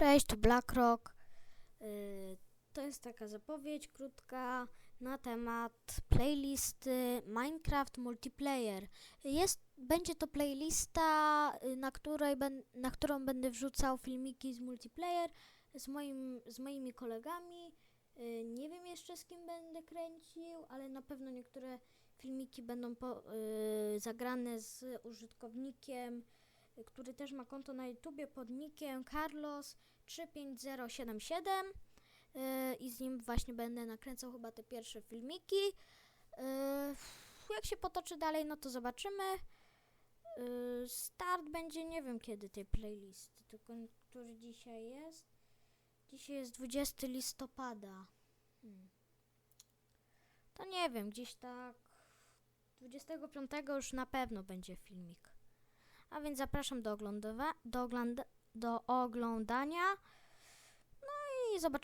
Cześć, tu BlackRock. Y, To jest taka zapowiedź krótka na temat playlisty Minecraft Multiplayer. Jest, będzie to playlista, y, na, której ben, na którą będę wrzucał filmiki z multiplayer z, moim, z moimi kolegami. Y, Nie wiem jeszcze z kim będę kręcił, ale na pewno niektóre filmiki będą po, zagrane z użytkownikiem, który też ma konto na YouTubie pod nickiem Carlos 35077 yy, i z nim właśnie będę nakręcał chyba te pierwsze filmiki. Yy, jak się potoczy dalej, no to zobaczymy. Yy, start będzie nie wiem kiedy tej playlisty, tylko który dzisiaj jest. Dzisiaj jest 20 listopada. Hmm. To nie wiem, gdzieś tak 25 już na pewno będzie filmik. A więc zapraszam do, oglądowa- do, do oglądania. No i zobaczymy.